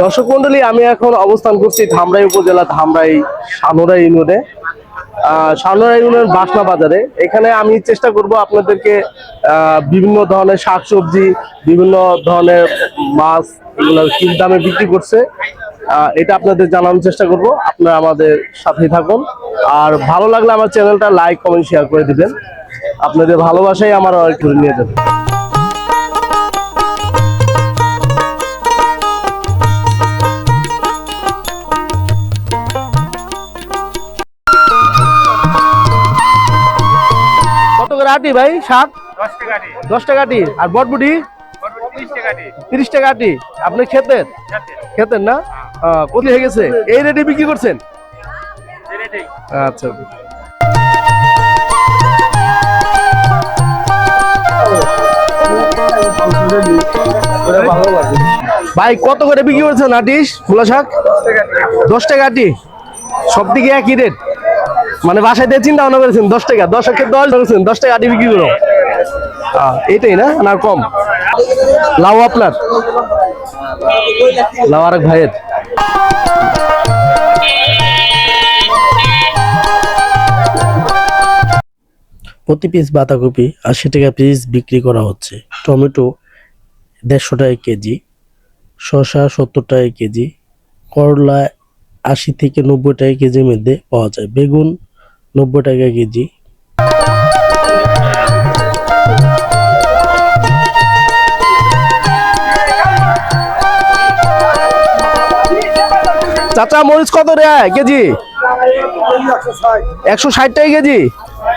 দর্শক মন্ডলী, আমি এখন অবস্থান করছি ধামরাই উপজেলা ধামরাই সানোরা ইউনিয়নে। সানোরা ইউনিয়ন বাসনা বাজারে। এখানে আমি চেষ্টা করব আপনাদেরকে বিভিন্ন ধরনের শাকসবজি, বিভিন্ন ধরনের মাছ, এগুলো কি দামে বিক্রি করছে এটা আপনাদের জানানোর চেষ্টা করব। আপনারা আমাদের সাথেই থাকুন। আর ভালো লাগলে আমার চ্যানেলটা লাইক, কমেন্ট শেয়ার করে দিবেন। আপনাদের ভালোবাসাই আমার অনেক নিয়ে যাবে। আটি ভাই, শাক? দশ টাকা আটি আর বটবুটি? তিরিশ টাকা আটি আপনি খেতেন? খেতেন না? কত হয়ে গেছে। এই রেটে বিক্রি করছেন? আচ্ছা। ভাই, কত করে বিক্রি করছেন আটিস মূলা শাক? দশ টাকা আটি সব দিকে একই রেট মানে বাসায় দিয়ে চিন্তা ভাবনা করেছেন, দশ টাকা দশ টাকা দশ করেছেন দশ টাকা আটি বিক্রি করো। এটাই না? না, কম। লাউ আপনার? লাউ আরেক ভাইয়ের। প্রতি পিস বাঁধাকপি আশি টাকা পিস বিক্রি করা হচ্ছে। টমেটো দেড়শো টাকা কেজি, শসা সত্তর টাকা কেজি, করলা আশি থেকে নব্বই টাকা কেজির মধ্যে পাওয়া যায়। বেগুন নব্বই টাকা কেজি। চাচা, মরিচ কত রে কেজি? একশো ষাট টাকা কেজি।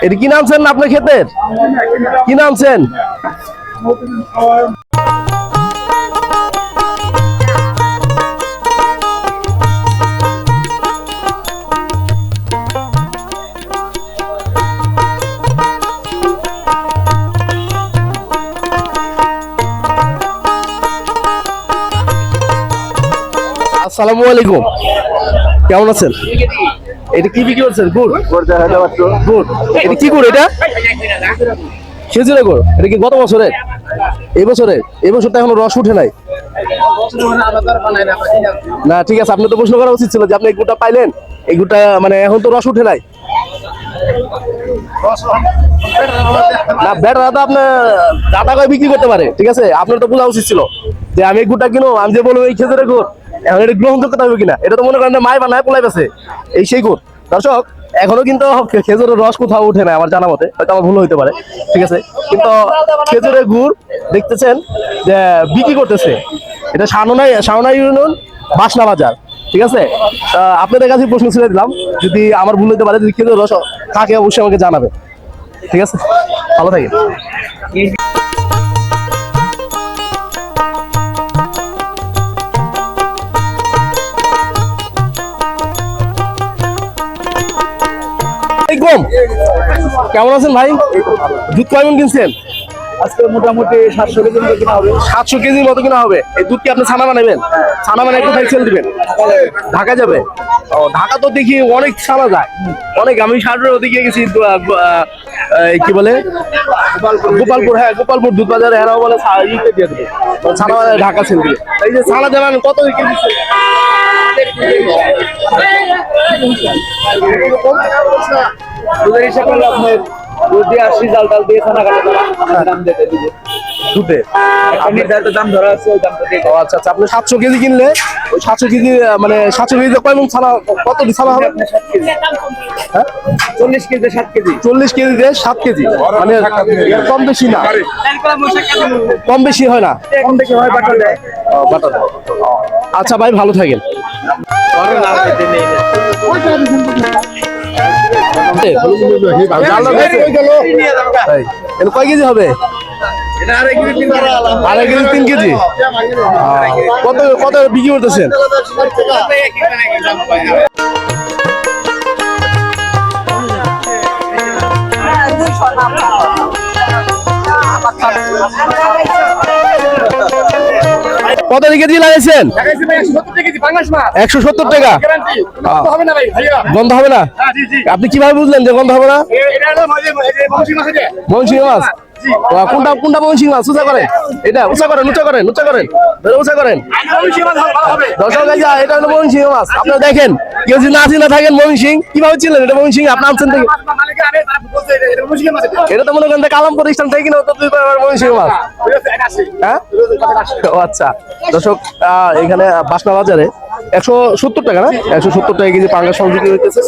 এটা কি নামছেন আপনার ক্ষেতের? কি নামছেন? আসসালামু আলাইকুম। কেমন আছেন? এটা কি বিক্রি করছেন? এটা কি গুড় এটা? খেজুরের গুড়। এটা কি গত বছরের? এই বছরের? এই বছর তো এখনও রস উঠে নাই? না, ঠিক আছে আপনি তো প্রশ্ন করা উচিত ছিল যে আপনি এই পাইলেন? এই গুড়টা মানে এখন তো রস উঠে নাই? না বেটারা তো আপনার দাদা বিক্রি করতে পারে, ঠিক আছে? আপনার তো বোঝা উচিত ছিল যে আমি গুড়টা কিনো আমি যে বলব এই খেজুরের গুড়। এখন এটা গ্রহণযোগ্যতা হবে কিনা? এটা তো মনে করেন মায় বানায় পোলাই আছে এই সেই গুড়। দর্শক, এখনও কিন্তু খেজুরের রস কোথাও উঠে না আমার জানা মতে। হয়তো আমার ভুল হইতে পারে। ঠিক আছে? কিন্তু খেজুরের গুড় দেখতেছেন যে বিক্রি করতেছে। এটা সানোনাই সানোনা ইউনিয়ন, বাসনা বাজার। ঠিক আছে? আপনাদের কাছে প্রশ্ন ছেড়ে দিলাম। যদি আমার ভুল হইতে পারে, যদি খেজুরের রস থাকে, অবশ্যই আমাকে জানাবে ঠিক আছে? ভালো থাকেন। আলাইকুম কেমন আছেন ভাই দুধ কয়মন কিনছেন আজকে মোটামুটি সাতশো কেজি মতো কিনা হবে সাতশো কেজির মতো কিনা হবে এই দুধ কি আপনি ছানা বানাবেন ছানা বানায় কোথায় সেল দিবেন ঢাকা যাবে ও ঢাকা তো দেখি অনেক ছানা যায় অনেক আমি সারের ওদিকে গেছি কি বলে গোপালপুর হ্যাঁ গোপালপুর দুধ বাজারে এরাও বলে ইতে দিয়ে দেবে ছানা ঢাকা সেল দিবে এই যে ছানা জানান কত কেজি? দুধের হিসাব করলে আপনার দুধ দিয়ে আসছি জাল টাল দিয়ে খানা কাটা দাম দিতে দিবে। দুধে? একটা নির্ধারিত দাম ধরা আছে ওই দামটা দিয়ে আচ্ছা আচ্ছা আপনি সাতশো কেজি কিনলে ওই সাতশো কেজি মানে সাতশো কেজি কয় ছানা কত ছানা হবে? হ্যাঁ? চল্লিশ কেজি সাত কেজি। চল্লিশ কেজিতে সাত কেজি। মানে কম বেশি না। কম বেশি হয় না? কম বেশি হয় বাটা দেয়। ও, আচ্ছা ভাই ভালো থাকেন। কয় কেজি হবে? আড়াই কেজি তিন কেজি। কত কত বিক্রি করতেছেন? কেজি লাগাইছেন একশো সত্তর টাকা? গন্ধ হবে না আপনি কীভাবে বুঝলেন যে গন্ধ হবে না? মনসিং মাছ। কোনটা কোনটা ময়মনসিং মাছ উঁচা করেন। এটা, উঁচা করেন উঁচা করেন উঁচা করেন। উঁচা করেন। দর্শক এটা হলো ময়মনসিং মাছ। আপনারা দেখেন, কেউ যদি না থাকেন ময়মনসিং কীভাবে ছিলেন এটা আনছেন থেকে এটা তো মনে করেন কালাম প্রতিষ্ঠান থেকে কিনা তো দুই ময়মনসিং মাছ হ্যাঁ? ও আচ্ছা। দর্শক এখানে বাসনা বাজারে একশো সত্তর টাকা না? একশো সত্তর টাকা কেজি পাঙ্গাস সংযোগ হইতেছে।